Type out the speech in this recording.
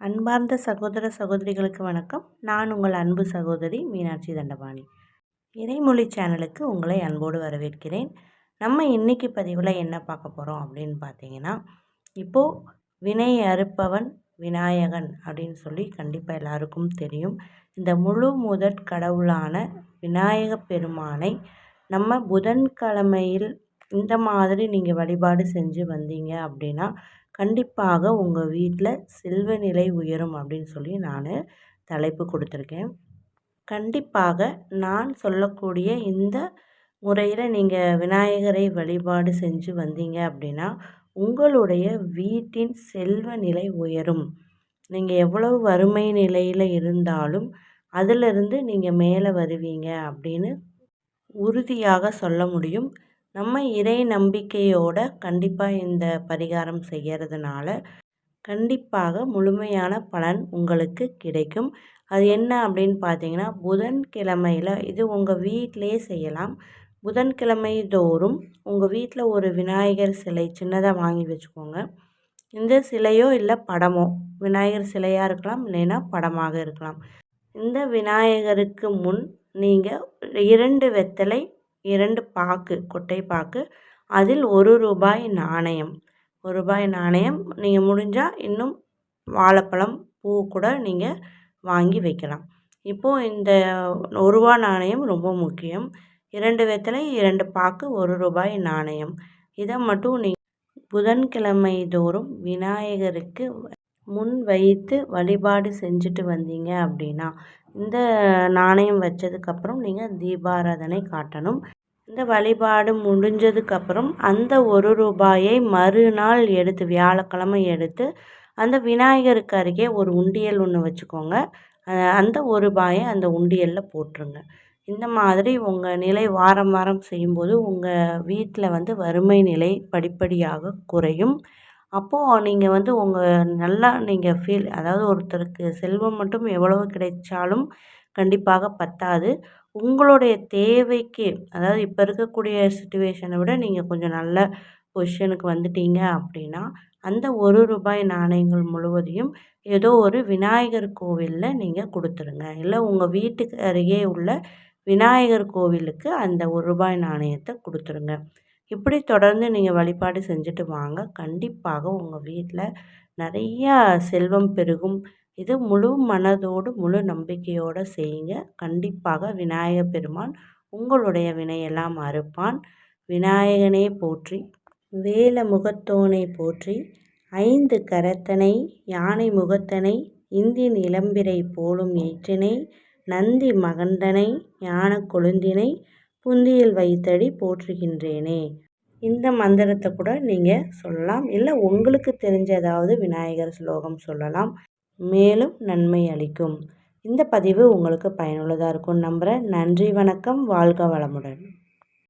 அன்பார்ந்த சகோதர சகோதரிகளுக்கு வணக்கம். நான் உங்கள் அன்பு சகோதரி மீனாட்சி தண்டபாணி. இறைமொழி சேனலுக்கு உங்களை அன்போடு வரவேற்கிறேன். நம்ம இன்றைக்கி பதிவில் என்ன பார்க்க போகிறோம் அப்படின்னு பார்த்தீங்கன்னா இப்போது வினை அறுப்பவன் விநாயகன் அப்படின்னு சொல்லி கண்டிப்பாக எல்லாருக்கும் தெரியும். இந்த முழு முதற் கடவுளான விநாயக பெருமானை நம்ம புதன்கிழமையில் இந்த மாதிரி நீங்கள் வழிபாடு செஞ்சு வந்தீங்க அப்படின்னா கண்டிப்பாக உங்கள் வீட்டில் செல்வ நிலை உயரும் அப்படின்னு சொல்லி நான் தலைப்பு கொடுத்துருக்கேன். கண்டிப்பாக நான் சொல்லக்கூடிய இந்த முறையில் நீங்கள் விநாயகரை வழிபாடு செஞ்சு வந்தீங்க அப்படின்னா உங்களுடைய வீட்டின் செல்வ நிலை உயரும். நீங்கள் எவ்வளவு வறுமை நிலையில் இருந்தாலும் அதிலிருந்து நீங்கள் மேலே வருவீங்க அப்படின்னு உறுதியாக சொல்ல முடியும். நம்ம இறை நம்பிக்கையோட கண்டிப்பாக இந்த பரிகாரம் செய்கிறதுனால கண்டிப்பாக முழுமையான பலன் உங்களுக்கு கிடைக்கும். அது என்ன அப்படின்னு பார்த்தீங்கன்னா புதன்கிழமையில் இது உங்கள் வீட்டிலே செய்யலாம். புதன்கிழமை தோறும் உங்கள் வீட்டில் ஒரு விநாயகர் சிலை சின்னதாக வாங்கி வச்சுக்கோங்க. இந்த சிலையோ இல்லை படமோ விநாயகர் சிலையாக இருக்கலாம் இல்லைன்னா படமாக இருக்கலாம். இந்த விநாயகருக்கு முன் நீங்கள் இரண்டு வெத்தலை இரண்டு பாக்கு கொட்டை பாக்கு. அதில் ஒரு ரூபாய் நாணயம். ஒரு ரூபாய் நாணயம் நீங்கள் முடிஞ்சால் இன்னும் வாழைப்பழம் பூ கூட நீங்கள் வாங்கி வைக்கலாம். இப்போது இந்த ஒரு ரூபா நாணயம் ரொம்ப முக்கியம். இரண்டு வெத்தலை இரண்டு பாக்கு ஒரு ரூபாய் நாணயம். இதை மட்டும் நீ புதன்கிழமை தோறும் விநாயகருக்கு முன் வைத்து வழிபாடு செஞ்சுட்டு வந்தீங்க அப்படின்னா இந்த நாணயம் வச்சதுக்கப்புறம் நீங்கள் தீபாராதனை காட்டணும். இந்த வழிபாடு முடிஞ்சதுக்கப்புறம் அந்த ஒரு ரூபாயை மறுநாள் எடுத்து வியாழக்கிழமை எடுத்து அந்த விநாயகருக்கு அருகே ஒரு உண்டியல் ஒன்று வச்சுக்கோங்க. அந்த ஒரு ரூபாயை அந்த உண்டியலில் போட்டுருங்க. இந்த மாதிரி உங்கள் நிலை வாரம் வாரம் செய்யும்போது உங்கள் வீட்டில் வந்து வறுமை நிலை படிப்படியாக குறையும். அப்போது நீங்கள் வந்து உங்கள் நல்லா நீங்கள் ஃபீல் அதாவது ஒருத்தருக்கு செல்வம் மட்டும் எவ்வளவு கிடைச்சாலும் கண்டிப்பாக பத்தாது. உங்களுடைய தேவைக்கு அதாவது இப்போ இருக்கக்கூடிய சுச்சுவேஷனை விட நீங்கள் கொஞ்சம் நல்ல பொசிஷனுக்கு வந்துட்டீங்க அப்படின்னா அந்த ஒரு ரூபாய் நாணயங்கள் முழுவதையும் ஏதோ ஒரு விநாயகர் கோவிலில் நீங்கள் கொடுத்துருங்க. இல்லை உங்கள் வீட்டுக்கு அருகே உள்ள விநாயகர் கோவிலுக்கு அந்த ஒரு ரூபாய் நாணயத்தை கொடுத்துருங்க. இப்படி தொடர்ந்து நீங்கள் வழிபாடு செஞ்சுட்டு வாங்க. கண்டிப்பாக உங்கள் வீட்டில் நிறையா செல்வம் பெருகும். இது முழு மனதோடு முழு நம்பிக்கையோடு செய்யுங்க. கண்டிப்பாக விநாயகப் பெருமான் உங்களுடைய வினையெல்லாம் அறுப்பான் விநாயகனே போற்றி வேல முகத்தோனை போற்றி ஐந்து கரத்தனை யானை முகத்தனை இந்தின் இளம்பிரை போலும் ஏற்றினை நந்தி மகந்தனை ஞான கொழுந்தினை புந்தியில் வைத்தடி போற்றுகின்றேனே. இந்த மந்திரத்தை கூட நீங்கள் சொல்லலாம். இல்லை உங்களுக்கு தெரிஞ்ச ஏதாவது விநாயகர் ஸ்லோகம் சொல்லலாம். மேலும் நன்மை அளிக்கும். இந்த பதிவு உங்களுக்கு பயனுள்ளதாக இருக்கும் நம்புகிறேன் நன்றி வணக்கம். வாழ்க வளமுடன்.